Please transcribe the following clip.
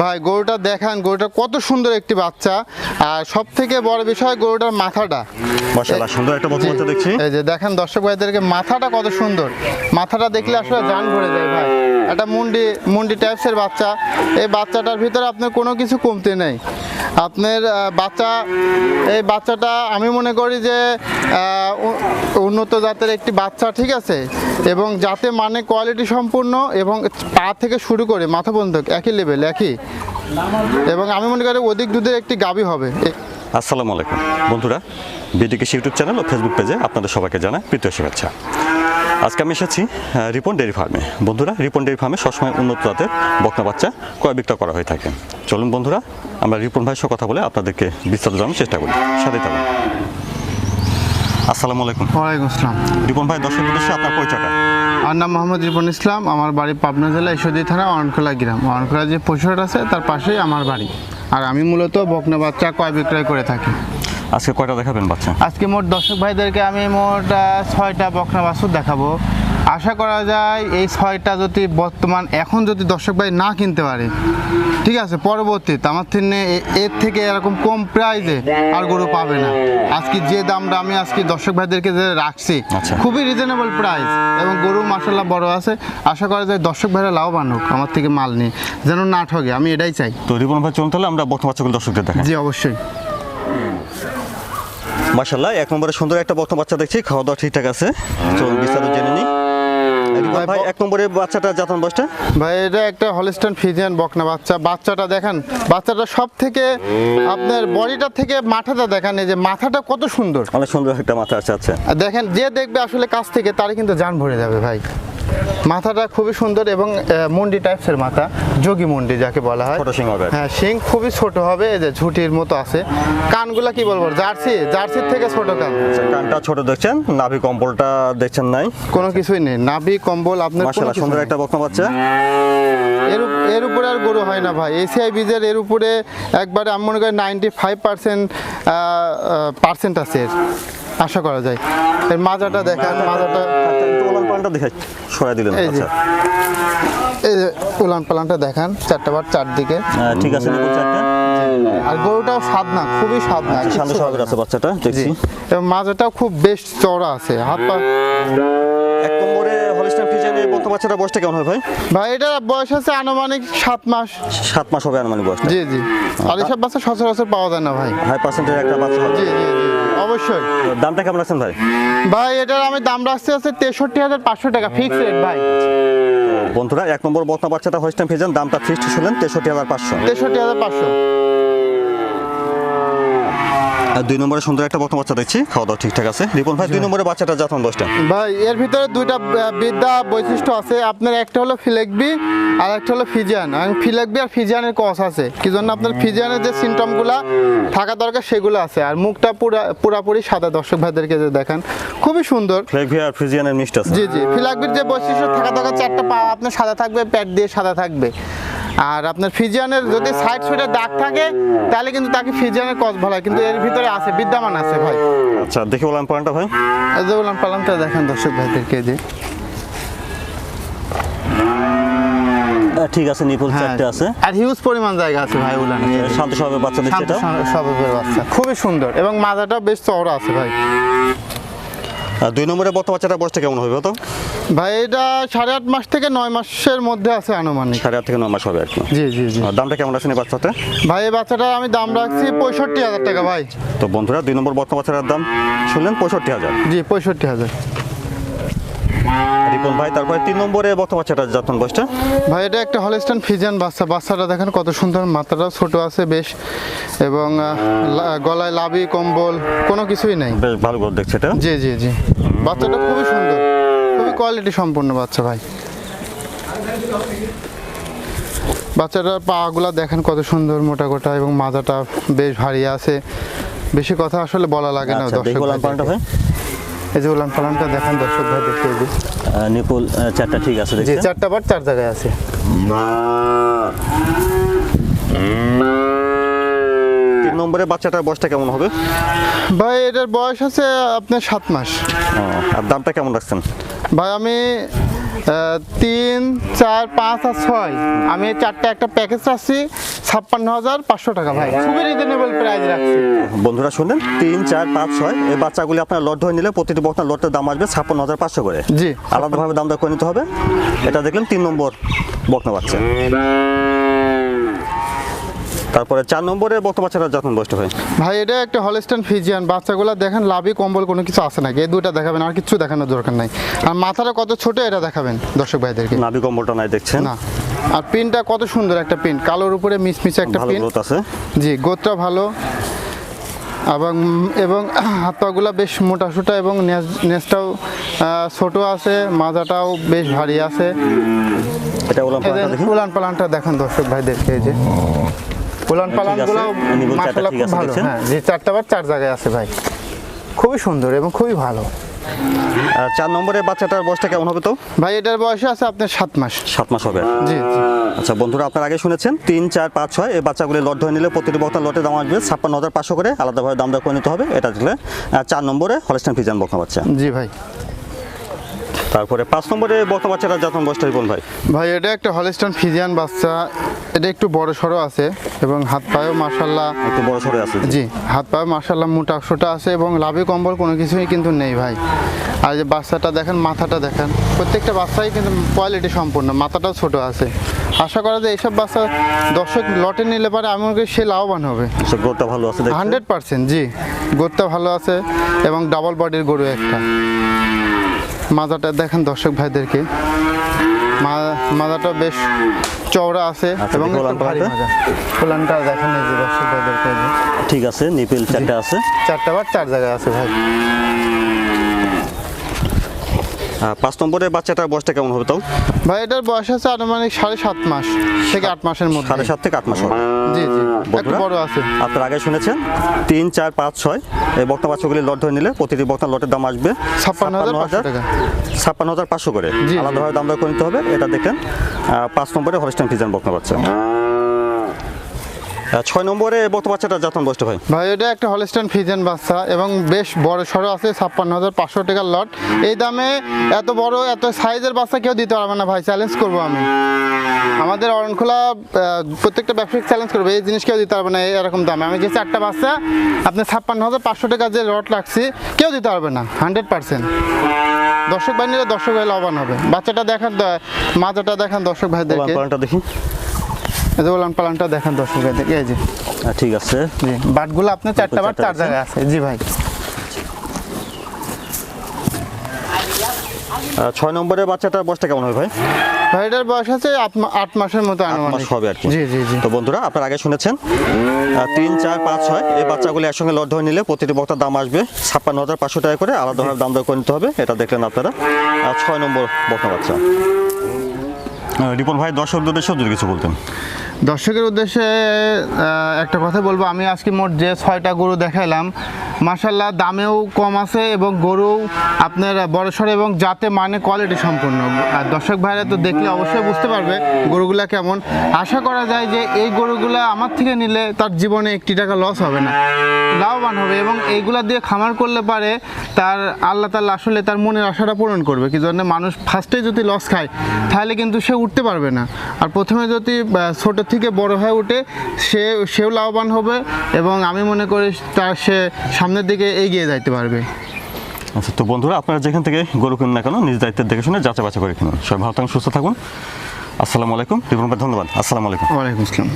ভাই গরুটা দেখান গরুটা কত সুন্দর একটি বাচ্চা। আর সব থেকে বড় বিষয় গরুটার মাথাটা। মাশাআল্লাহ সুন্দর একটা বকনা বাচ্চা দেখছি। এই যে দেখেন দর্শক ভাইদেরকে মাথাটা কত সুন্দর। মাথাটা দেখলে আসলে জান ভরে যায় ভাই। একটা মুন্ডি মুন্ডি টাইপসের বাচ্চা। এই বাচ্চাটার ভিতরে আপনার কোনো কিছু কমতে নেই। আপনার বাচ্চা এই বাচ্চাটা আমি মনে করি যে উন্নত জাতের একটি বাচ্চা ঠিক আছে? এবং যাতে মানে কোয়ালিটি সম্পূর্ণ এবং পা থেকে শুরু করে মাথা পর্যন্ত একই লেভেল একই। এবং আমি মনে করি অধিক দুধের একটি গাবি হবে। আসসালামু আলাইকুম। বন্ধুরা বিডিকেশ ইউটিউব চ্যানেল ও ফেসবুক পেজে আপনাদের সবাইকে জানাই প্রীতীয় শুভেচ্ছা। আজকে আমি এসেছি রিপন ডেয়ারি ফার্মে। বন্ধুরা রিপন ডেয়ারি ফার্মে সবসময় উন্নত জাতের বকনা বাচ্চা ক্রয় বিক্রয় করা হয়ে থাকে। চলুন বন্ধুরা আমরা রিপন ভাইয়ের সাথে কথা বলে আপনাদেরকে বিস্তারিত জানার চেষ্টা করি। সাথে থাকুন। আসসালামু আলাইকুম। ওয়ালাইকুম আসসালাম। রিপন ভাই দর্শক উদ্দেশ্যে আপনার পরিচয়টা? আমার নাম মোহাম্মদ রিপন ইসলাম আমার বাড়ি পাবনা জেলা ঈশ্বরদী থানা অরণখোলা গ্রাম। অরণখোলা যে পশুহাট আছে তার পাশেই আমার বাড়ি। আর আমি মূলত বকনা বাচ্চা ক্রয় বিক্রয় করে থাকি। আজকে কয়টা দেখাবেন বাচ্চা? আজকে মোট দর্শক ভাইদেরকে আমি মোট ছয়টা বকনা বাছুর দেখাবো। আশা করা যায় এই ছয়টা যদি বর্তমান এখন যদি দর্শক ভাই না কিনতে পারে ঠিক আছে পরবর্তীতে আমার থেকে এর থেকে এরকম কম প্রাইজে আর গরু পাবে না। আজকে যে দামটা আমি আজকে দর্শক ভাইদেরকে যে রাখছি আচ্ছা। খুবই রিজনেবল প্রাইস এবং গরু মাসাল্লাহ বড় আছে। আশা করা যায় দর্শক ভাইরা লাভবান হোক আমার থেকে মাল নিয়ে যেন না ঠগে আমি এটাই চাই। তো রিপন ভাই চলুন তাহলে আমরা বকনা বাচ্চাগুলো দর্শকদের দেখাই। জি অবশ্যই। মাশাল্লাহ এক নম্বরে সুন্দর একটা বকনা বাচ্চা দেখছি খাওয়া দাওয়া ঠিকঠাক আছে। চলুন বিস্তারিত জেনে ভাই এক নম্বরে বাচ্চাটা জাতন বয়সটা? ভাই এটা একটা হলিস্টান ফিজিয়ান বকনা বাচ্চা। বাচ্চাটা দেখেন বাচ্চাটা সব থেকে আপনার বডিটা থেকে মাথাটা দেখেন এই যে মাথাটা কত সুন্দর। অনেক সুন্দর একটা মাথা আছে আচ্ছা। দেখেন যে দেখবে আসলে কাছ থেকে তারই কিন্তু জান ভরে যাবে ভাই। মাথাটা খুবই সুন্দর এবং মুন্ডি টাইপসের মাথা যোগী মুন্ডি যাকে বলা হয়। হ্যাঁ শিং খুবই ছোট হবে এই যে ঝুটির মতো আছে। কানগুলা কি বলব জার্সি জার্সির থেকে ছোট কান। কানটা ছোট দেখছেন নাভি কম্বলটা দেখছেন নাই? কোনো কিছুই নেই নাভি কম্বল আপনার সুন্দর একটা বকনা বাচ্চা। এর এর উপরে আর গরু হয় না ভাই এসিআই বীজের এর উপরে একবারে আমি মনে করি নাইনটি ফাইভ পার্সেন্ট পার্সেন্ট আছে আশা করা যায়। এর মাজাটা দেখেন মাজাটা পালানটা দেখে সরাই দিলেন। আচ্ছা। এই যে উলান পালানটা দেখেন চারটা বার চারদিকে। ঠিক আছে চারটা। আর গরুটাও স্বাদ না খুবই স্বাদ না শান্ত কিচ্ছু স্বভাবের আছে বাচ্চাটা দেখছি। এবং মাজাটাও খুব বেশ চওড়া আছে হাত পা এক নম্বরে ফিজেন এই বকনা বাচ্চাটা বয়সটা কেমন হয় ভাই? ভাই এটা বয়স আছে আনুমানিক সাত মাস। সাত মাস হবে আনুমানিক বয়সটা। জি জি। আর এসব বাচ্চা সচরাচর পাওয়া যায় না ভাই। হাই পার্সেন্টের একটা বাচ্চা জি জি জি। অবশ্যই। দামটা কেমন রাখছেন ভাই? ভাই এটার আমি দাম রাখছি আছে তেষট্টি হাজার পাঁচশো টাকা ফিক্স রেট ভাই। বন্ধুরা এক নম্বর বকনা বাচ্চাটা হলিস্টান ফিজেন দামটা ফিক্সড শুনলেন তেষট্টি হাজার পাঁচশো। তেষট্টি হাজার পাঁচশো। আর দুই নম্বরে সুন্দর একটা বকনা বাচ্চা দেখছি। খাওয়া দাওয়া ঠিকঠাক আছে। রিপন ভাই দুই নম্বরে বাচ্চাটা জাতন বয়সটা? ভাই এর ভিতরে দুইটা বিদ্যা বৈশিষ্ট্য আছে। আপনার একটা হলো ফিলেকবি আর একটা হলো ফিজিয়ান। এবং ফিলেকবি আর ফিজিয়ানের কস আছে। কি জন্য আপনার ফিজিয়ানের যে সিমটমগুলা থাকা দরকার সেগুলো আছে। আর মুখটা পুরা পুরাপুরি সাদা। দর্শক ভাইদেরকে যে দেখান খুবই সুন্দর। ফ্লেভিয়া আর ফ্রিজিয়ানের মিক্সড আছে। জি জি। ফিলাকবির যে বৈশিষ্ট্য থাকা দরকার চারটা পা আপনার সাদা থাকবে প্যাট দিয়ে সাদা থাকবে। আর আপনার ফিজিয়ানের যদি সাইড সাইডে দাগ থাকে তাহলে কিন্তু তাকে ফিজিয়ানের কস বলা কিন্তু এর ভিতরে আছে বিদ্যমান আছে ভাই। আচ্ছা দেখি বললাম পয়েন্টটা ভাই। এই যে বললাম পালামটা দেখেন দর্শক ভাইদেরকে যে। ঠিক আছে নিপুল হ্যাঁ। চারটে আছে। আর হিউজ পরিমাণ জায়গা আছে ভাই উলানে শান্ত স্বভাবের বাচ্চা দেখছি শান্ত এটা স্বভাবের বাচ্চা। খুবই সুন্দর। এবং মাজাটাও বেশ চওড়া আছে ভাই। আর দুই নম্বরে বর্তমান বাচ্চাটা বয়সটা কেমন হবে তো? ভাই এটা সাড়ে আট মাস থেকে নয় মাসের মধ্যে আছে আনুমানিক। সাড়ে আট থেকে নয় মাস হবে আর কি জি জি। জি দামটা কেমন আছে এই বাচ্চাতে ভাই এই বাচ্চাটার আমি দাম রাখছি পঁয়ষট্টি হাজার টাকা ভাই। তো বন্ধুরা দুই নম্বর বর্তমান বাচ্চাটার দাম শুনলেন পঁয়ষট্টি হাজার। জি পঁয়ষট্টি হাজার। রিপন ভাই তারপরে তিন নম্বরে বর্তমান বাচ্চাটার যত্ন বয়সটা? ভাই এটা একটা হলিস্টান ফিজিয়ান বাচ্চা। বাচ্চাটা দেখেন কত সুন্দর মাথাটা ছোট আছে বেশ এবং গলায় লাভি কম্বল কোনো কিছুই নেই। বেশ ভালো করে দেখছে এটা। জি জি জি। বাচ্চাটা খুবই সুন্দর। কোয়ালিটি সম্পূর্ণ বাচ্চা ভাই। বাচ্চাটার পাগুলা দেখেন কত সুন্দর মোটা কোটা এবং মাজাটা বেশ ভারী আছে। বেশি কথা আসলে বলা লাগে না আচ্ছা দর্শক ভাই এই যে উলান পালানটা দেখেন দর্শক ভাই দেখে দিই। নিপুল চারটা ঠিক আছে জি চারটা বার চার জায়গায় আছে। তিন নম্বরে বাচ্চাটার বয়সটা কেমন হবে? ভাই এটার বয়স আছে আপনার সাত মাস। আর দামটা কেমন রাখছেন? ভাই আমি তিন চার পাঁচ আর ছয়। আমি চারটা একটা প্যাকেজ রাখছি ছাপ্পান্ন হাজার পাঁচশো টাকা ভাই। খুবই রিজনেবল প্রাইস রাখছি। বন্ধুরা শুনলেন তিন চার পাঁচ ছয় এই বাচ্চাগুলি আপনার লট ধরে নিলে প্রতিটি বক্তার লটের দাম আসবে ছাপ্পান্ন হাজার পাঁচশো করে। জি। আলাদাভাবে দাম দর করে নিতে হবে। এটা দেখলেন তিন নম্বর বকনা বাচ্চা। তারপরে চার নম্বরে বক্তা বাচ্চাটা যখন বসতে হয়? ভাই এটা একটা হলস্টাইন ফিজিয়ান বাচ্চাগুলো দেখেন লাভি কম্বল কোনো কিছু আছে নাকি? এই দুইটা দেখাবেন আর কিছু দেখানোর দরকার নাই। আর মাথাটা কত ছোট এটা দেখাবেন দর্শক ভাইদেরকে। লাভি কম্বলটা নাই দেখছেন? না। আর পিনটা কত সুন্দর একটা পিন। কালোর উপরে মিসমিসে একটা পিন। আছে। জি গোতটা ভালো। এবং এবং হাত পাগুলা বেশ মোটা সোটা এবং নেজ- নেজটাও ছোট আছে মাজাটাও বেশ ভারী আছে। এটা উলান পালানটা দেখেন দর্শক ভাইদেরকে এই যে। উলান পালানগুলো চারটা মাশাআল্লাহ খুব ভালো। হ্যাঁ চারটা বার চার জায়গায় আছে ভাই। খুবই সুন্দর এবং খুবই ভালো। আর চার নম্বরে বাচ্চাটার বয়সটা কেমন হবে তো? ভাই এটার বয়স আছে আপনার সাত মাস। সাত মাস হবে? জি আচ্ছা বন্ধুরা আপনারা আগে শুনেছেন তিন চার পাঁচ ছয় এই বাচ্চাগুলি লট ধরে নিলে প্রতিটি বক্তার লটের দাম আসবে ছাপ্পান্ন হাজার পাঁচশো করে। আলাদাভাবে দাম দর করে নিতে হবে এটা দিলে চার নম্বরে হলস্টাইন ফিজান বকনা বাচ্চা। জি ভাই। তারপরে পাঁচ নম্বরে বকনা বাচ্চাটা যখন বয়সটা বল ভাই? ভাই এটা একটা হলিস্টন ফিজিয়ান বাচ্চা। এটা একটু বড় সড়ো আছে এবং হাত পায়েও মার্শাল্লাহ একটু বড় সরে আছে জি। হাত পায়ে মার্শাল্লাহ মোটা সোটা আছে এবং লাভি কম্বল কোনো কিছুই কিন্তু নেই ভাই। আর যে বাচ্চাটা দেখেন মাথাটা দেখেন প্রত্যেকটা বাচ্চাই কিন্তু কোয়ালিটি সম্পূর্ণ মাথাটাও ছোট আছে। আশা করা যায় এইসব বাচ্চা দর্শক লটে নিলে পারে আমি করি সে লাভবান হবে। গ্রোথটা ভালো আছে হান্ড্রেড পার্সেন্ট জি গরুটা ভালো আছে এবং ডাবল বডির গরু একটা। মাজাটা দেখেন দর্শক ভাইদেরকে। মা- মাজাটা বেশ চওড়া আছে আচ্ছা, এবং কোলানটা দেখেন এই যে। ঠিক আছে নিপিল চারটা আছে। চারটা বার চার জায়গায় আছে ভাই। পাঁচ নম্বরের বাচ্চাটার বয়সটা কেমন হবে তাও? ভাই এটার বয়স আছে আনুমানিক সাড়ে সাত মাস থেকে আট মাসের মধ্যে। সাড়ে সাত থেকে আট মাস হবে। জি জি বড় আছে। আপনারা আগে শুনেছেন তিন চার পাঁচ ছয় এই বক্তা বাচ্চাগুলি লট ধরে নিলে প্রতিটি বক্তা লটের দাম আসবে ছাপ্পান্ন হাজার ছাপ্পান্ন হাজার। পাঁচশো করে। আলাদাভাবে দাম দর করে নিতে হবে এটা দেখেন। পাঁচ নম্বরে হলস্টাইন ফিজান বকনা বাচ্চা। ছয় নম্বরে বক্তা বাচ্চাটা যতন বসতে ভাই? ভাই এটা একটা হলস্টাইন ফিজেন বাচ্চা এবং বেশ বড় সড়ো আছে ছাপ্পান্ন হাজার পাঁচশো টাকার লট এই দামে এত বড় এত সাইজের বাচ্চা কেউ দিতে পারবে না ভাই চ্যালেঞ্জ করব আমি। আমাদের অরণখোলা প্রত্যেকটা ব্যবসায়িক চ্যালেঞ্জ করবে এই জিনিস কেউ দিতে পারবে না এই এরকম দামে। আমি যে চারটা বাচ্চা আপনি ছাপ্পান্ন হাজার পাঁচশো টাকার যে লট রাখছি কেউ দিতে পারবে না হান্ড্রেড পার্সেন্ট দর্শক ভাই নিলে দর্শক ভাই লাভবান হবে। বাচ্চাটা দেখান মাজাটা দেখান দর্শক পালনটা দেখি। এই যে ওলান পালানটা দেখান দর্শক ভাইদেরকে এই যে। ঠিক আছে। জি বাটগুলো আপনার চারটা বাট চার জায়গায় আছে। জি ভাই। ছয় নম্বরে বাচ্চাটার বয়সটা কেমন হবে ভাই? ভাই এটার বয়স আছে আট মাসের মতো আনুমানিক। হবে আর কি। জি জি জি। তো বন্ধুরা আপনারা আগে শুনেছেন? তিন চার পাঁচ ছয় এই বাচ্চাগুলি একসঙ্গে লট ধরে নিলে প্রতিটি বক্তার দাম আসবে ছাপ্পান্ন হাজার পাঁচশো টাকা করে। আলাদাভাবে দাম দর করে নিতে হবে এটা দেখলেন আপনারা। আর ছয় নম্বর বক্তা বাচ্চা। রিপন ভাই দর্শকদের যদি কিছু বলতেন। দর্শকের উদ্দেশ্যে একটা কথা বলব। আমি আজকে মোট যে ছয়টা গরু দেখাইলাম মাসাল্লাহ দামেও কম আছে এবং গরু আপনার বড়সড় এবং যাতে মানে কোয়ালিটি সম্পূর্ণ। আর দর্শক ভাইরা তো দেখলে অবশ্যই বুঝতে পারবে গরুগুলা কেমন। আশা করা যায় যে এই গরুগুলা আমার থেকে নিলে তার জীবনে একটি টাকা লস হবে না, লাভবান হবে এবং এইগুলা দিয়ে খামার করলে পারে তার আল্লাহ তাল্লাহ আসলে তার মনের আশাটা পূরণ করবে। কি জন্য মানুষ ফার্স্টে যদি লস খায়, তাহলে কিন্তু সে উঠতে পারবে না। আর প্রথমে যদি ছোট থেকে বড় হয়ে উঠে সে, সেও লাভবান হবে এবং আমি মনে করি তার সে সামনের দিকে এগিয়ে যাইতে পারবে। আচ্ছা তো বন্ধুরা আপনারা যেখান থেকে গরু কিনুন না কেন নিজ দায়িত্বের দেখে শুনে যাচাই বাছা করে কিনুন। সবাই ভালো থাকুন সুস্থ থাকুন। আসসালামু আলাইকুম। ধন্যবাদ। আসসালামু আলাইকুম। ওয়ালাইকুম আসসালাম।